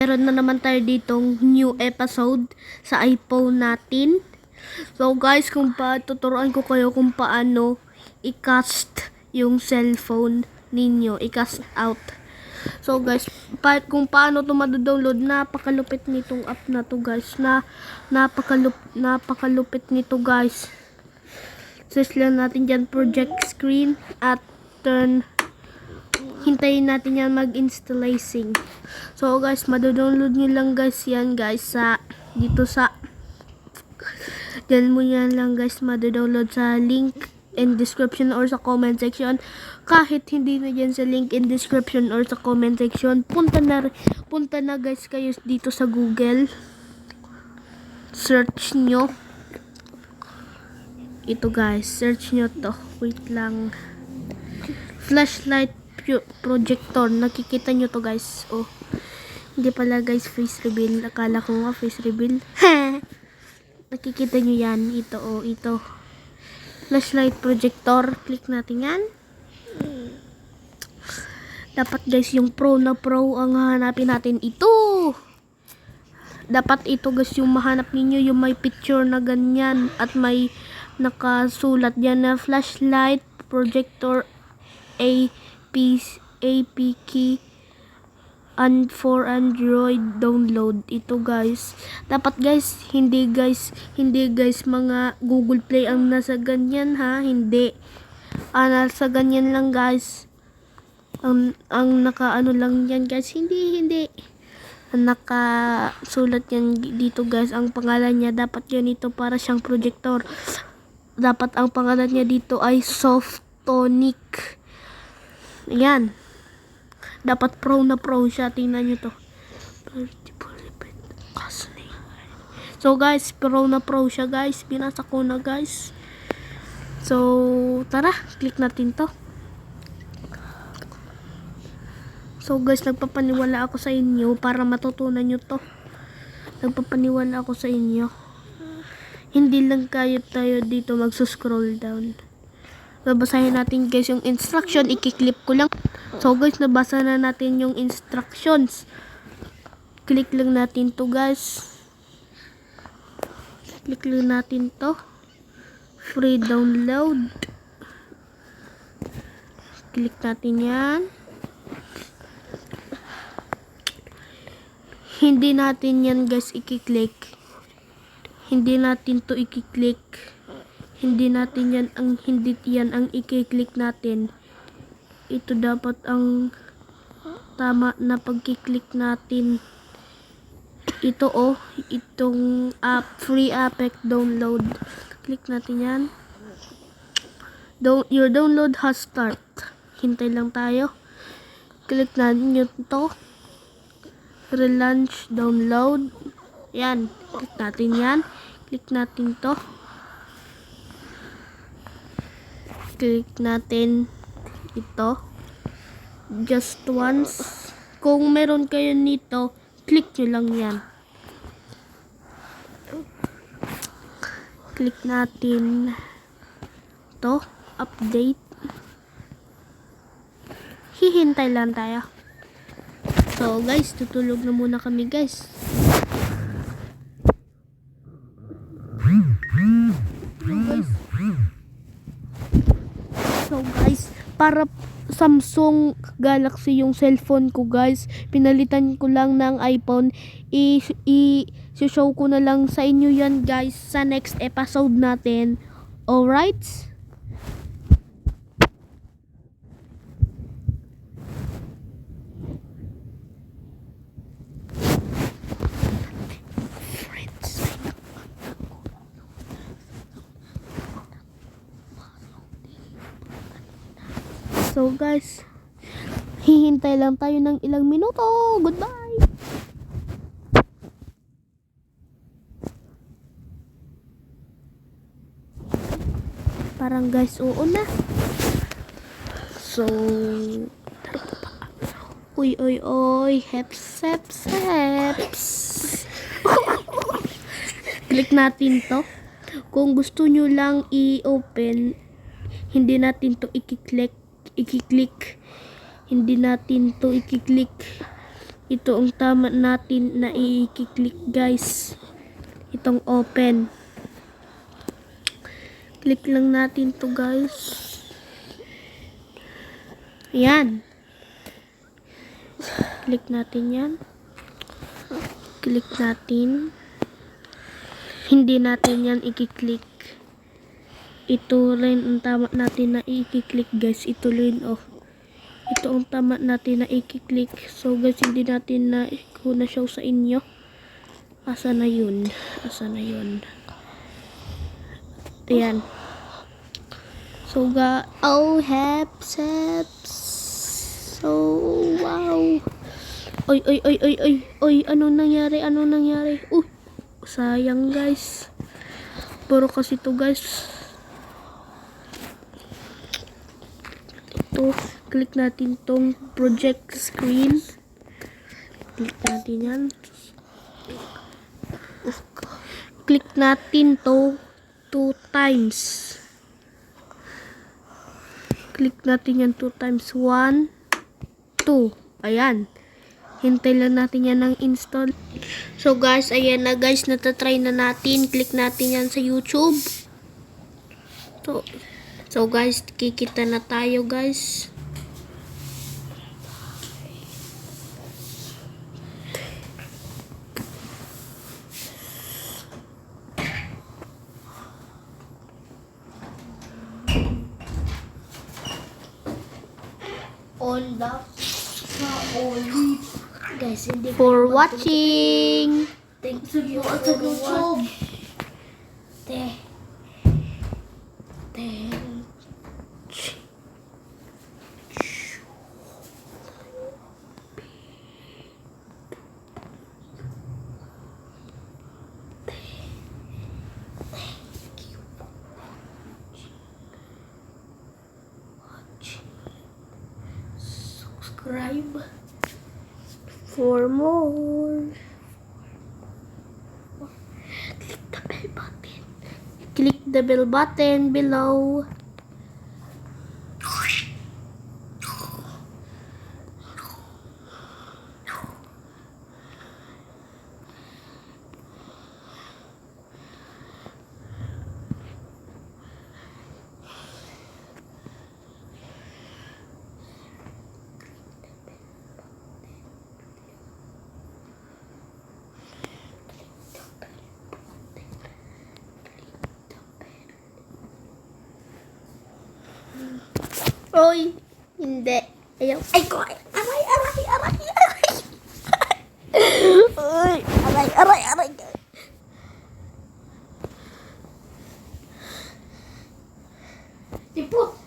Meron na naman tayo ditong new episode sa iPhone natin. So guys, kung pa tuturuan ko kayo kung paano i-cast yung cellphone ninyo, i-cast out. So guys, pa, kung paano to madodownload, napakalupit nitong app na to guys. Na napakalup, napakalupit nito guys. Search lang natin dyan project screen at turn hintayin natin yan mag-installation. So guys, madodownload nyo lang guys yan guys sa dito sa Diyan mo yan lang guys madodownload sa link in description or sa comment section. Kahit hindi na dyan sa link in description or sa comment section, punta na, punta na guys kayo dito sa Google. Search nyo. Ito guys, search nyo to. Wait lang flashlight projector. Nakikita nyo to guys. Oh. Hindi pala guys face reveal. Akala ko nga face reveal. Nakikita nyo yan. Ito oh. Ito. Flashlight projector. Click natin yan. Dapat guys yung pro na pro ang hahanapin natin. Ito. Dapat ito guys yung mahanap ninyo. Yung may picture na ganyan. At may nakasulat yan na flashlight projector AP, APK and for Android download. Ito guys. Dapat guys hindi guys hindi guys mga Google Play ang nasa ganyan ha? Hindi. Ah, nasa ganyan lang guys. Ang ang naka ano lang yan guys. Hindi hindi. Ang nakasulat yan dito guys. Ang pangalan niya dapat yan ito para siyang projector. Dapat ang pangalan niya dito ay Softonic Ayan. Dapat pro na pro siya. Tingnan nyo to. So guys, pro na pro siya guys. Binasa ko na guys. So, tara. Click natin to. So guys, nagpapaniwala ako sa inyo para matutunan nyo to. Nagpapaniwala ako sa inyo. Hindi lang kayo tayo dito magsuscroll down babasahin natin guys yung instruction. Ikiklip ko lang. So guys nabasa na natin yung instructions. Click lang natin to guys. Click lang natin to. Free download. Click natin yan. Hindi natin yan guys ikiklik hindi natin to ikiklik hindi natin yan ang hindi yan ang i-click natin. Ito dapat ang tama na pagki-click natin. Ito oh itong app free app download. Click natin yan. Don't, your download has start. Hintay lang tayo. Click natin yun to. Relaunch download. Yan click natin yan. Click natin to click natin ito. Just once. Kung meron kayo nito click nyo lang yan. Click natin to update. Hihintay lang tayo. So guys tutulog na muna kami guys so guys So guys, para Samsung Galaxy yung cellphone ko guys. Pinalitan ko lang ng iPhone. I, i show ko na lang sa inyo yan guys sa next episode natin. Alright? So guys, hihintay lang tayo ng ilang minuto. Goodbye! Parang guys, oo na. So, uy, uy, uy, heps, heps, heps. Click natin to. Kung gusto nyo lang i-open, hindi natin to i-click, i-click. Hindi natin to i-click. Ito ang tama natin na i-click guys. Itong open. Click lang natin to guys. Ayan. Click natin yan. Click natin. Hindi natin yan i-click. Ito rin ang tama natin na i-click guys. Ito rin oh. Ito ang tama natin na i-click. So guys, hindi natin na ko na show sa inyo. Asa na yun? Asa na yun? Ayan. So ga oh heps heps. So wow. Oy oy oy oy oy oy ano nangyari? Ano nangyari? Uh, sayang guys. Puro kasi to guys. Ito, click natin tong project screen. Click natin yan. Click natin to two times. Click natin yan two times. One, two. Ayan. Hintay lang natin yan ng install. So guys, ayan na guys. Natatry na natin. Click natin yan sa YouTube. So, so guys, kikita na tayo guys. on the. Guys, For watching. Thank you at sa Subscribe. For more. Click the bell button. Click the bell button below. Oy, hindi. Ayaw. Ay, ko. Aray, aray, aray, aray. Uy, aray, aray, aray. Tipo.